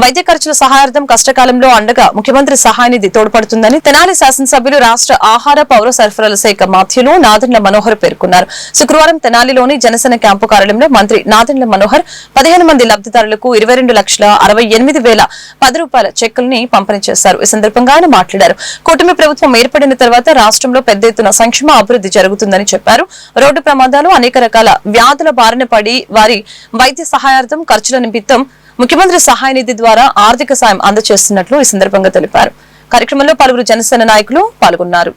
వైద్య ఖర్చుల సహాయార్థం కష్టకాలంలో అండగా ముఖ్యమంత్రి సహాయనిధి తోడ్పడుతుందని తెనాలి శాసనసభ్యులు రాష్ట్ర ఆహార పౌర సరఫరాల శాఖ మాధ్యులు నాదెండ్ల మనోహర్ పేర్కొన్నారు. శుక్రవారం తెనాలిలోని జనసేన క్యాంపు కార్యాలయంలో మంత్రి నాదెండ్ల మనోహర్ పదిహేను మంది లబ్దిదారులకు ఇరవై రెండు లక్షల అరవై ఎనిమిది వేల పది రూపాయల చెక్కుల్ని పంపిణీ చేశారు. ఈ సందర్భంగా ఆయన మాట్లాడారు. కూటమి ప్రభుత్వం ఏర్పడిన తర్వాత రాష్ట్రంలో పెద్ద ఎత్తున సంక్షేమ అభివృద్ధి జరుగుతుందని చెప్పారు. రోడ్డు ప్రమాదాలు అనేక రకాల వ్యాధుల బారిన పడి వారి వైద్య సహాయార్థం ఖర్చుల నిమిత్తం ముఖ్యమంత్రి సహాయ నిధి ద్వారా ఆర్థిక సాయం అందజేస్తున్నట్లు ఈ సందర్భంగా తెలిపారు. కార్యక్రమంలో పలువురు జనసేన నాయకులు పాల్గొన్నారు.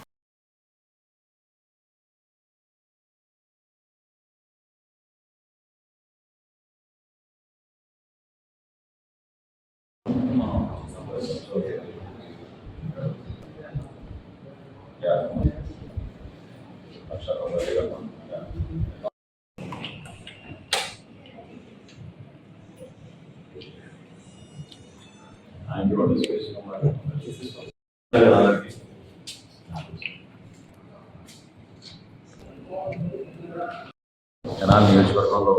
తెనాలి నియోజకవర్గంలో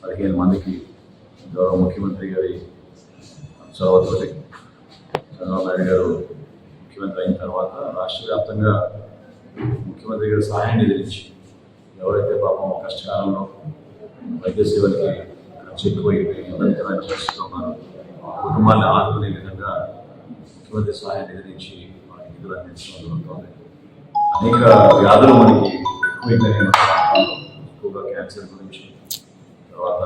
పదిహేను మందికి గౌరవ ముఖ్యమంత్రి గారి చొరవతోటి చంద్రబాబు నాయుడు గారు ముఖ్యమంత్రి అయిన తర్వాత రాష్ట్ర వ్యాప్తంగా ముఖ్యమంత్రి గారి సహాయాన్ని ఎదిరించి ఎవరైతే పాపం కష్టకాలంలో వైద్య సేవలకి ఖర్చు ఎక్కువైపోయి ఇబ్బందికరమైన పరిస్థితుల్లో ఉన్నారో కుటుంబాన్ని ఆదుకునే విధంగా ముఖ్యమంత్రి సహాయం నిధించి మనకి నిధులు అందించడం జరుగుతుంది అనేక వ్యాధులు మనకి ఎక్కువైపోయినాయి ఎక్కువగా క్యాన్సర్ గురించి తర్వాత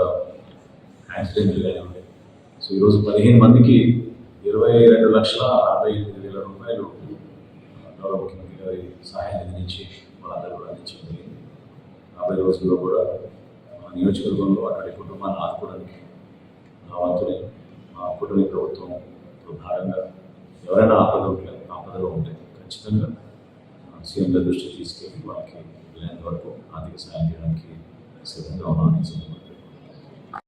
యాక్సిడెంట్లు కానీ సో ఈరోజు పదిహేను మందికి ఇరవై రెండు లక్షల అరవై ఎనిమిది వేల రూపాయలు గౌరవ ముఖ్యమంత్రి గారి సహాయం అందించి వాళ్ళందరూ కూడా అందించడం జరిగింది. రాబోయే రోజుల్లో కూడా నియోజకవర్గంలో అక్కడి కుటుంబాన్ని ఆదుకోవడానికి నా వంతుని మా కుటుంబ ప్రభుత్వం భాగంగా ఎవరైనా ఆపద ఆపదలో ఉంటే ఖచ్చితంగా సీఎంల దృష్టి దృష్టికి తీసుకెళ్ళి వాళ్ళకి వీలైనంత వరకు ఆర్థిక సాయం చేయడానికి సిద్ధంగా ఉన్నాను